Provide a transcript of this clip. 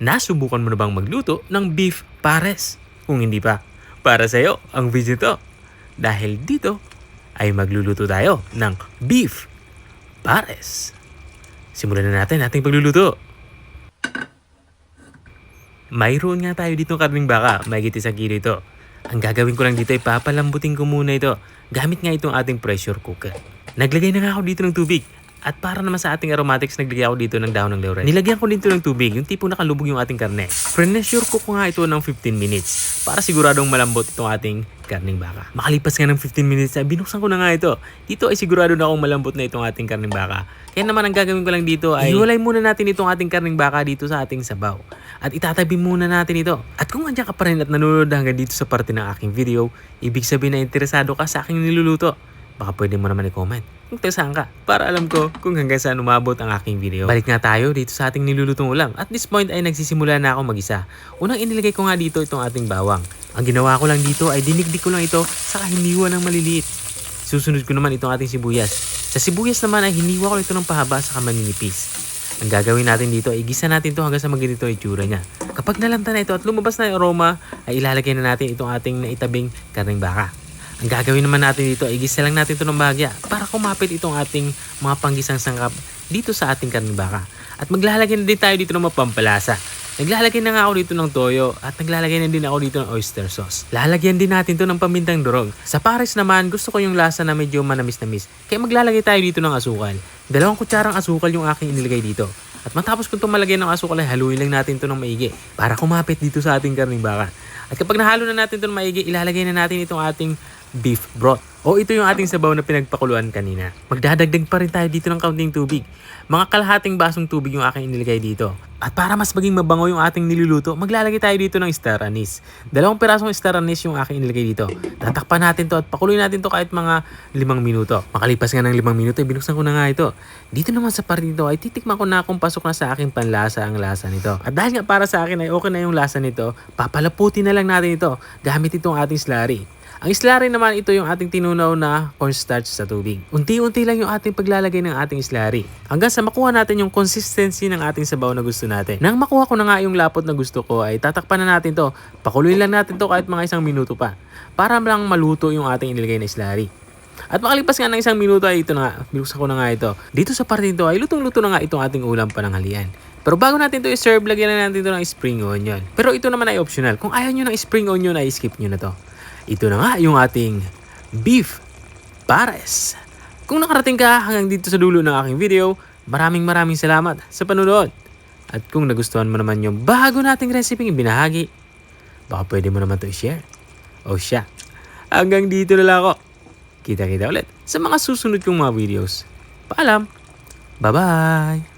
Nasubukan mo na bang magluto ng beef pares? Kung hindi pa, para sa'yo ang video. Dahil dito ay magluluto tayo ng beef pares. Simulan na natin ating pagluluto. Mayroon nga tayo dito karning baka, may isang kilo ito. Ang gagawin ko lang dito ay papalambutin ko muna ito. Gamit nga itong ating pressure cooker. Naglagay na nga ako dito ng tubig. At para naman sa ating aromatics, naglagay ako dito ng dahon ng laurel. Nilagyan ko dito ng tubig, yung tipo nakalubog yung ating karne. Pressure cook ko nga ito ng 15 minutes para siguradong malambot itong ating karning baka. Makalipas nga ng 15 minutes, ay binuksan ko na nga ito. Dito ay sigurado na akong malambot na itong ating karning baka. Kaya naman ang gagawin ko lang dito ay iwalay muna natin itong ating karning baka dito sa ating sabaw. At itatabi muna natin ito. At kung andyan ka pa rin at nanonood hanggang dito sa parte ng aking video, ibig sabihin na interesado ka sa aking niluluto. Baka pwede mo naman i-comment kung saan ka para alam ko kung hanggang saan umabot ang aking video. Balik nga tayo dito sa ating nilulutong ulam. At this point ay nagsisimula na ako mag-isa. Unang inilagay ko nga dito itong ating bawang. Ang ginawa ko lang dito ay dinigdig ko lang ito sa hiniwa ng maliliit. Susunod ko naman itong ating sibuyas. Sa sibuyas naman ay hiniwa ko ito ng pahaba sa maninipis. Ang gagawin natin dito ay igisa natin ito hanggang sa maganito ang itsura niya. Kapag nalanta na ito at lumabas na yung aroma, ay ilalagay na natin itong ating naitabing karning baka. Ang gagawin naman natin dito ay igisa lang natin ito ng bahagya para kumapit itong ating mga panggisang sangkap dito sa ating karning baka. At maglalagay na din tayo dito ng mapampalasa. Naglalagay na nga ako dito ng toyo at naglalagay na din ako dito ng oyster sauce. Lalagyan din natin to ng pamintang durog. Sa pares naman, gusto ko yung lasa na medyo manamis-namis. Kaya maglalagay tayo dito ng asukal. Dalawang kutsarang asukal yung aking inilagay dito. At matapos kung itong malagyan ng asukal haluin lang natin to ng maigi para kumapit dito sa ating karning baka. At kapag nahalo na natin ito ng maigi, ilalagay na natin itong ating beef broth. O ito yung ating sabaw na pinagpakuluan kanina. Magdadagdag pa rin tayo dito ng kaunting tubig. Mga kalahating basong tubig yung aking inilagay dito. At para mas maging mabango yung ating niluluto, maglalagay tayo dito ng star anise. Dalawang pirasong star anise yung aking inilagay dito. Tatakpan natin to at pakuluin natin to kahit mga limang minuto. Makalipas nga ng limang minuto, binuksan ko na nga ito. Dito naman sa part nito ay titikman ko na kung pasok na sa aking panlasa ang lasa nito. At dahil nga para sa akin ay okay na yung lasa nito, papalaputin na lang natin ito gamit itong ating slurry. Ang slurry naman ito yung ating tinunaw na cornstarch sa tubig. Unti-unti lang yung ating paglalagay ng ating slurry. Hanggang sa makuha natin yung consistency ng ating sabaw na gusto natin. Nang makuha ko na nga yung lapot na gusto ko ay tatakpan na natin to. Pakuluin lang natin to kahit mga isang minuto pa. Para lang maluto yung ating inilagay na slurry. At makalipas nga ng isang minuto ay ito na nga, binuksan ko na nga ito. Dito sa parte nito ay lutong-luto na nga itong ating ulam pananghalian. Pero bago natin ito i-serve, lagyan na natin ito ng spring onion. Pero ito naman ay optional. Kung ayaw nyo ng spring onion ay skip nyo na to. Ito na nga yung ating beef pares. Kung nakarating ka hanggang dito sa dulo ng aking video, maraming maraming salamat sa panunod. At kung nagustuhan mo naman yung bago nating recipe binahagi, baka pwede mo naman to i-share. O siya, hanggang dito na lang ako. Kita-kita ulit sa mga susunod kong mga videos. Paalam! Bye-bye!